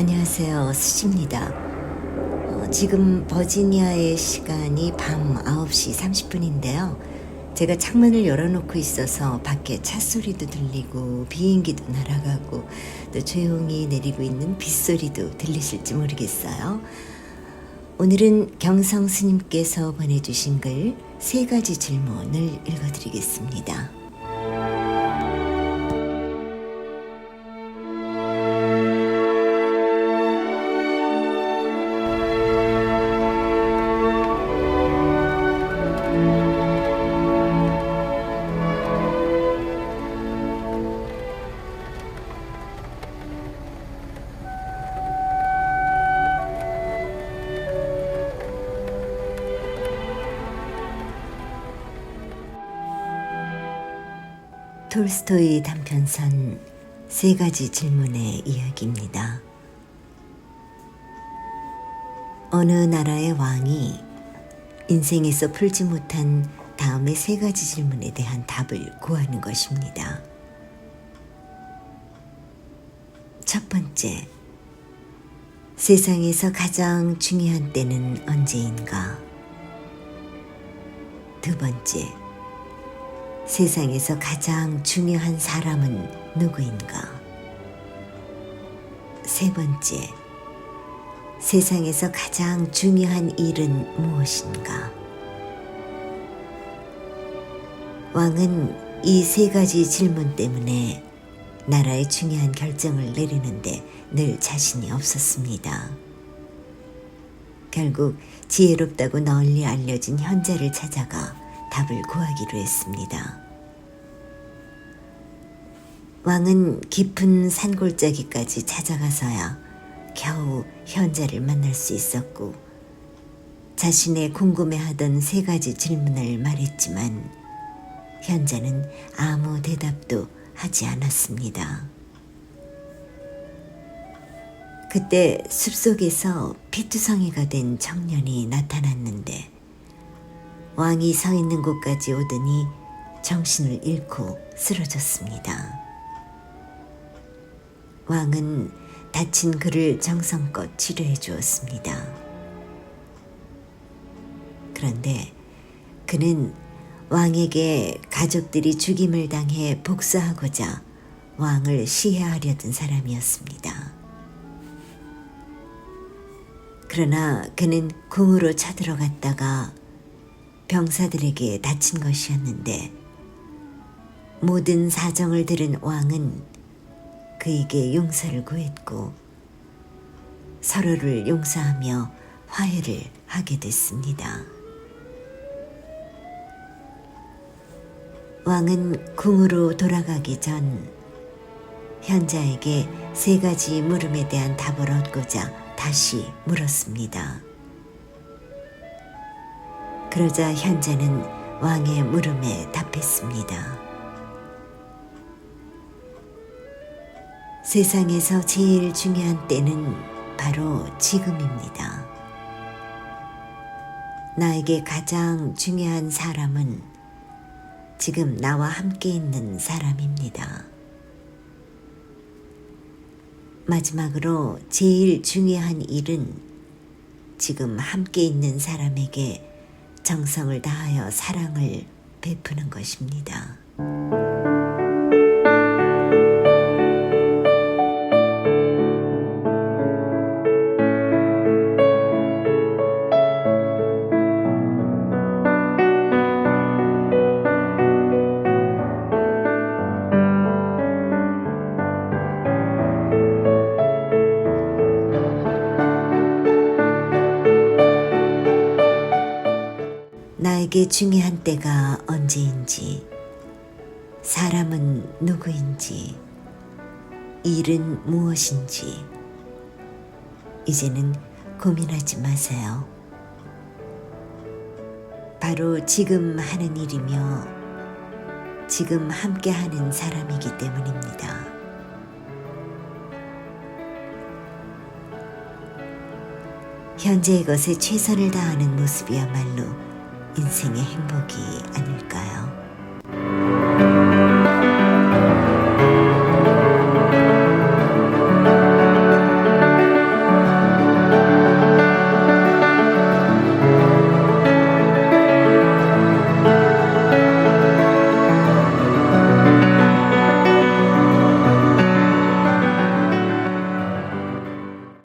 안녕하세요. 수지입니다. 어, 지금 버지니아의 시간이 밤 9시 30분인데요. 제가 창문을 열어놓고 있어서 밖에 차 소리도 들리고 비행기도 날아가고 또 조용히 내리고 있는 빗소리도 들리실지 모르겠어요. 오늘은 경성 스님께서 보내주신 글 세 가지 질문을 읽어드리겠습니다. 톨스토이 단편선 세 가지 질문의 이야기입니다. 어느 나라의 왕이 인생에서 풀지 못한 다음의 세 가지 질문에 대한 답을 구하는 것입니다. 첫 번째, 세상에서 가장 중요한 때는 언제인가? 두 번째, 세상에서 가장 중요한 사람은 누구인가? 세 번째, 세상에서 가장 중요한 일은 무엇인가? 왕은 이 세 가지 질문 때문에 나라의 중요한 결정을 내리는데 늘 자신이 없었습니다. 결국 지혜롭다고 널리 알려진 현자를 찾아가 답을 구하기로 했습니다. 왕은 깊은 산골짜기까지 찾아가서야 겨우 현자를 만날 수 있었고 자신의 궁금해하던 세 가지 질문을 말했지만 현자는 아무 대답도 하지 않았습니다. 그때 숲속에서 피투성이가 된 청년이 나타났는데 왕이 서 있는 곳까지 오더니 정신을 잃고 쓰러졌습니다. 왕은 다친 그를 정성껏 치료해 주었습니다. 그런데 그는 왕에게 가족들이 죽임을 당해 복수하고자 왕을 시해하려던 사람이었습니다. 그러나 그는 궁으로 쳐들어갔다가 병사들에게 다친 것이었는데 모든 사정을 들은 왕은 그에게 용서를 구했고 서로를 용서하며 화해를 하게 됐습니다. 왕은 궁으로 돌아가기 전 현자에게 세 가지 물음에 대한 답을 얻고자 다시 물었습니다. 그러자 현자는 왕의 물음에 답했습니다. 세상에서 제일 중요한 때는 바로 지금입니다. 나에게 가장 중요한 사람은 지금 나와 함께 있는 사람입니다. 마지막으로 제일 중요한 일은 지금 함께 있는 사람에게 정성을 다하여 사랑을 베푸는 것입니다. 나에게 중요한 때가 언제인지, 사람은 누구인지, 일은 무엇인지, 이제는 고민하지 마세요. 바로 지금 하는 일이며, 지금 함께 하는 사람이기 때문입니다. 현재의 것에 최선을 다하는 모습이야말로 인생의 행복이 아닐까요?